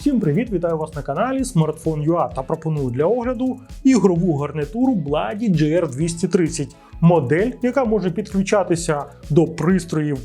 Всім привіт, вітаю вас на каналі Smartphone.ua та пропоную для огляду ігрову гарнитуру Blady GR230, модель, яка може підключатися до пристроїв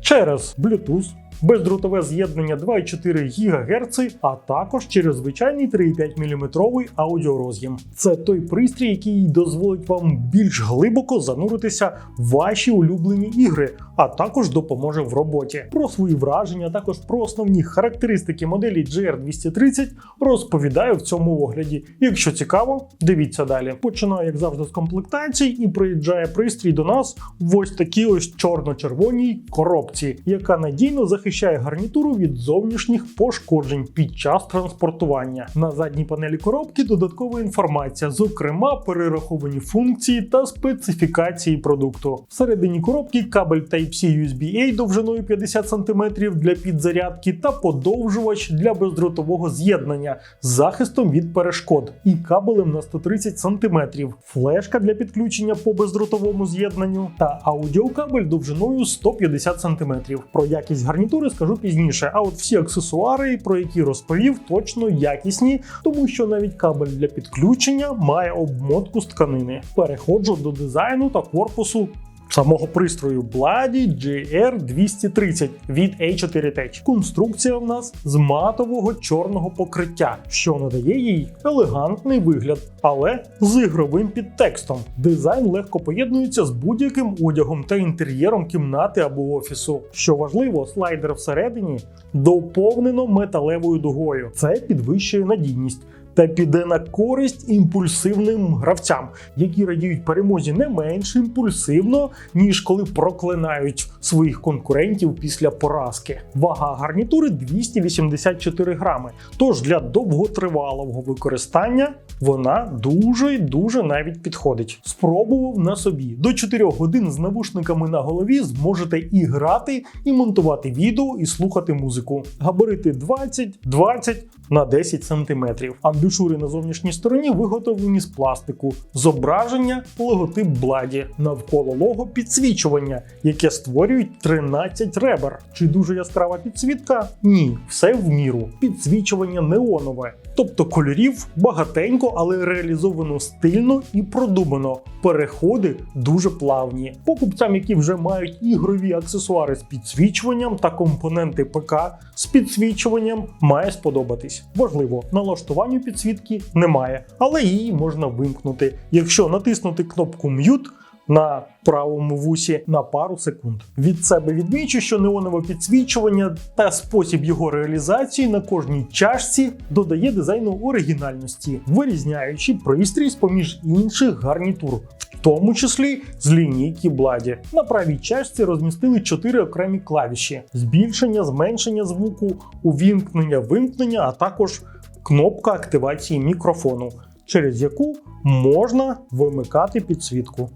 через Bluetooth, бездротове з'єднання 2,4 ГГц, а також через звичайний 3,5 мм аудіороз'єм. Це той пристрій, який дозволить вам більш глибоко зануритися в ваші улюблені ігри, а також допоможе в роботі. Про свої враження, а також про основні характеристики моделі GR230 розповідаю в цьому огляді. Якщо цікаво, дивіться далі. Починаю, як завжди, з комплектації і приїжджає пристрій до нас в ось такій ось чорно-червоній коробці, яка надійно захищає гарнітуру від зовнішніх пошкоджень під час транспортування. На задній панелі коробки додаткова інформація, зокрема перераховані функції та специфікації продукту. Всередині коробки кабель Type-C USB-A довжиною 50 см для підзарядки та подовжувач для бездротового з'єднання з захистом від перешкод і кабелем на 130 см, флешка для підключення по бездротовому з'єднанню та аудіокабель довжиною 150 см. Про якість гарнітури скажу пізніше. А от всі аксесуари, про які розповів, точно якісні, тому що навіть кабель для підключення має обмотку з тканини. Переходжу до дизайну та корпусу самого пристрою Blady GR230 від A4 Tech. Конструкція в нас з матового чорного покриття, що надає їй елегантний вигляд, але з ігровим підтекстом. Дизайн легко поєднується з будь-яким одягом та інтер'єром кімнати або офісу. Що важливо, слайдер всередині доповнено металевою дугою. Це підвищує надійність та піде на користь імпульсивним гравцям, які радіють перемозі не менш імпульсивно, ніж коли проклинають своїх конкурентів після поразки. Вага гарнітури 284 грами. Тож для довготривалого використання вона дуже дуже навіть підходить. Спробував на собі до 4 годин з навушниками на голові зможете і грати, і монтувати відео, і слухати музику. Габарити 20, 20 на 10 см. Амбушури на зовнішній стороні виготовлені з пластику, зображення логотип Бладі, навколо лого підсвічування, яке створюють 13 ребер. Чи дуже яскрава підсвітка? Ні, все в міру. Підсвічування неонове, тобто кольорів багатенько, але реалізовано стильно і продумано. Переходи дуже плавні. Покупцям, які вже мають ігрові аксесуари з підсвічуванням та компоненти ПК з підсвічуванням, має сподобатись. Важливо, налаштуванню підсвітки немає, але її можна вимкнути, якщо натиснути кнопку Mute на правому вусі на пару секунд. Від себе відмічу, що неонове підсвічування та спосіб його реалізації на кожній чашці додає дизайну оригінальності, вирізняючи пристрій з поміж інших гарнітур. В тому числі з лінійки Бладі. На правій чашці розмістили чотири окремі клавіші: збільшення, зменшення звуку, увімкнення, вимкнення, а також кнопка активації мікрофону, через яку можна вимикати підсвітку.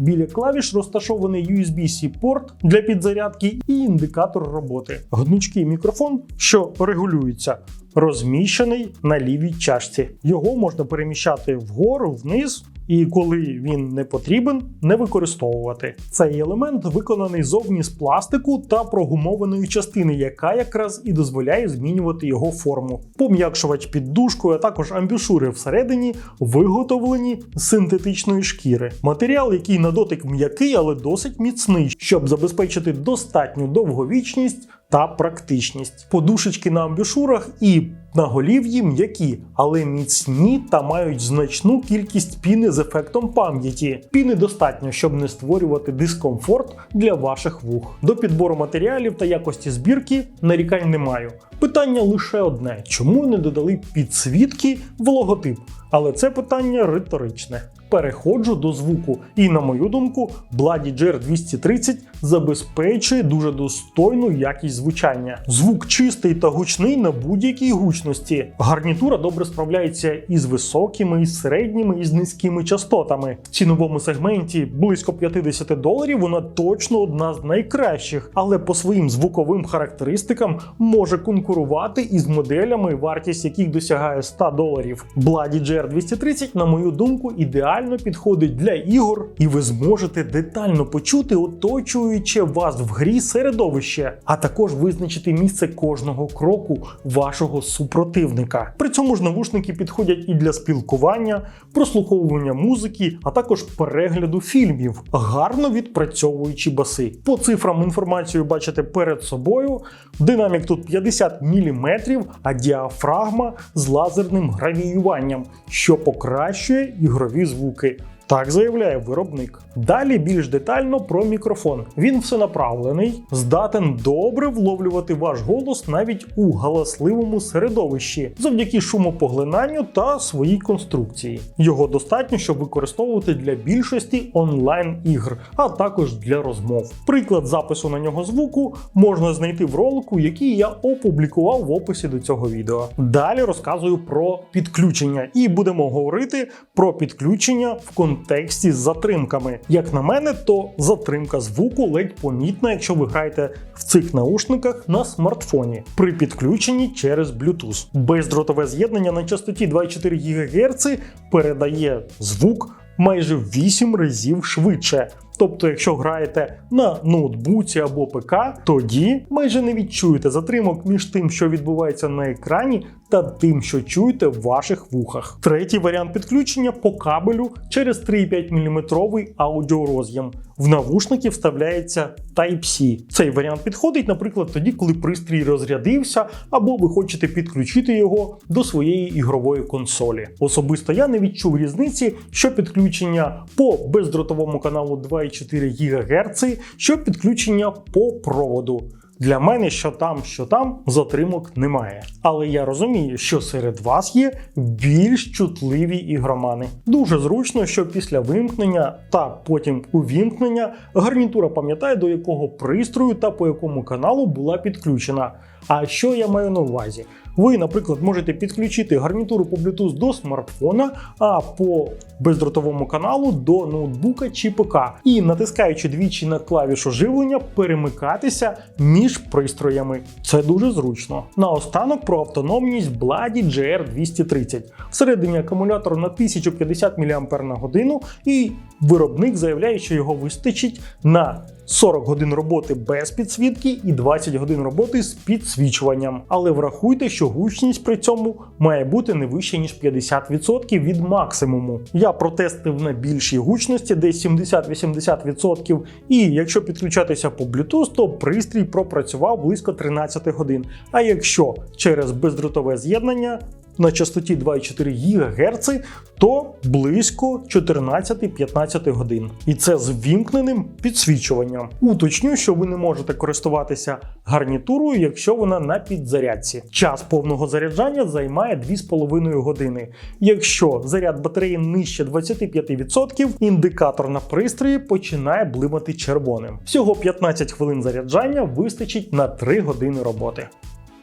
Біля клавіш розташований USB-C порт для підзарядки і індикатор роботи. Гнучкий мікрофон, що регулюється, розміщений на лівій чашці. Його можна переміщати вгору, вниз. І коли він не потрібен, не використовувати. Цей елемент виконаний зовні з пластику та прогумованої частини, яка якраз і дозволяє змінювати його форму. Пом'якшувач під дужкою, а також амбушури всередині виготовлені з синтетичної шкіри. Матеріал, який на дотик м'який, але досить міцний, щоб забезпечити достатню довговічність та практичність. Подушечки на амбушурах і на голів'ї м'які, але міцні та мають значну кількість піни з ефектом пам'яті. Піни достатньо, щоб не створювати дискомфорт для ваших вух. До підбору матеріалів та якості збірки нарікань не маю. Питання лише одне: чому не додали підсвітки в логотип? Але це питання риторичне. Переходжу до звуку, і на мою думку, Bloody GR230 забезпечує дуже достойну якість звучання. Звук чистий та гучний на будь-якій гучності. Гарнітура добре справляється із високими, із середніми, і з низькими частотами. В ціновому сегменті близько 50 доларів вона точно одна з найкращих, але по своїм звуковим характеристикам може конкурувати із моделями, вартість яких досягає 100 доларів. Bloody GR230, на мою думку, ідеально ідеально підходить для ігор, і ви зможете детально почути оточуюче вас в грі середовище, а також визначити місце кожного кроку вашого супротивника. При цьому ж навушники підходять і для спілкування, прослуховування музики, а також перегляду фільмів, гарно відпрацьовуючи баси. По цифрам інформацію бачите перед собою. Динамік тут 50 мм, а діафрагма з лазерним гравіюванням, що покращує ігрові звуки. звуки Так заявляє виробник. Далі більш детально про мікрофон. Він всенаправлений, здатен добре вловлювати ваш голос навіть у галасливому середовищі завдяки шумопоглинанню та своїй конструкції. Його достатньо, щоб використовувати для більшості онлайн-ігр, а також для розмов. Приклад запису на нього звуку можна знайти в ролику, який я опублікував в описі до цього відео. Далі розказую про підключення і будемо говорити про підключення в контексті з затримками. Як на мене, то затримка звуку ледь помітна, якщо ви граєте в цих наушниках на смартфоні при підключенні через Bluetooth. Бездротове з'єднання на частоті 2,4 ГГц передає звук майже в 8 разів швидше. Тобто, якщо граєте на ноутбуці або ПК, тоді майже не відчуєте затримок між тим, що відбувається на екрані, та тим, що чуєте в ваших вухах. Третій варіант підключення по кабелю через 3,5 мм аудіороз'єм. В навушники вставляється Type-C. Цей варіант підходить, наприклад, тоді, коли пристрій розрядився, або ви хочете підключити його до своєї ігрової консолі. Особисто я не відчув різниці, що підключення по бездротовому каналу 2,4 ГГц, що підключення по проводу. Для мене що там, що там затримок немає. Але я розумію, що серед вас є більш чутливі ігромани. Дуже зручно, що після вимкнення та потім увімкнення гарнітура пам'ятає, до якого пристрою та по якому каналу була підключена. А що я маю на увазі? Ви, наприклад, можете підключити гарнітуру по Bluetooth до смартфона, а по бездротовому каналу до ноутбука чи ПК, і натискаючи двічі на клавішу живлення, перемикатися між пристроями. Це дуже зручно. Наостанок про автономність Blady GR230. Всередині акумулятор на 1050 мАч, і виробник заявляє, що його вистачить на 40 годин роботи без підсвітки і 20 годин роботи з підсвічуванням. Але врахуйте, що гучність при цьому має бути не вище ніж 50% від максимуму. Я протестив на більшій гучності, десь 70-80%. І якщо підключатися по Bluetooth, то пристрій пропрацював близько 13 годин. А якщо через бездротове з'єднання на частоті 2,4 ГГц, то близько 14-15 годин. І це з вімкненим підсвічуванням. Уточню, що ви не можете користуватися гарнітурою, якщо вона на підзарядці. Час повного заряджання займає 2,5 години. Якщо заряд батареї нижче 25%, індикатор на пристрої починає блимати червоним. Всього 15 хвилин заряджання вистачить на 3 години роботи.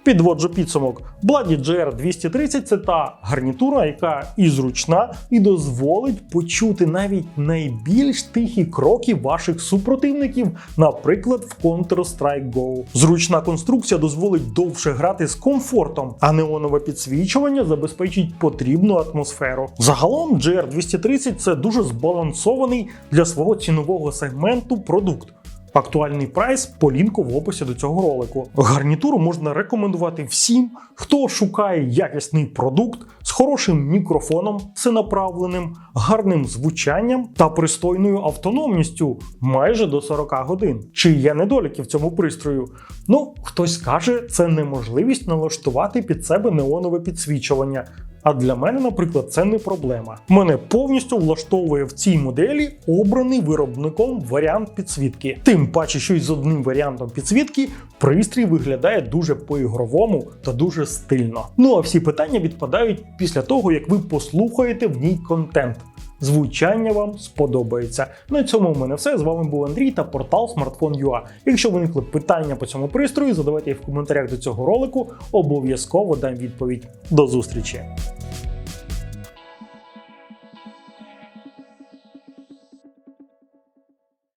Підводжу підсумок. Bloody GR230 це та гарнітура, яка і зручна, і дозволить почути навіть найбільш тихі кроки ваших супротивників, наприклад, в Counter-Strike Go. Зручна конструкція дозволить довше грати з комфортом, а неонове підсвічування забезпечить потрібну атмосферу. Загалом GR230 це дуже збалансований для свого цінового сегменту продукт. Актуальний прайс по лінку в описі до цього ролику. Гарнітуру можна рекомендувати всім, хто шукає якісний продукт з хорошим мікрофоном, всенаправленим, гарним звучанням та пристойною автономністю майже до 40 годин. Чи є недоліки в цьому пристрою? Ну, хтось скаже, це неможливість налаштувати під себе неонове підсвічування. А для мене, наприклад, це не проблема. Мене повністю влаштовує в цій моделі обраний виробником варіант підсвітки. Тим паче, що й з одним варіантом підсвітки пристрій виглядає дуже по-ігровому та дуже стильно. Ну а всі питання відпадають після того, як ви послухаєте в ній контент. Звучання вам сподобається. На цьому в мене все. З вами був Андрій та портал Smartphone.ua. Якщо виникли питання по цьому пристрою, задавайте їх в коментарях до цього ролику. Обов'язково дам відповідь. До зустрічі!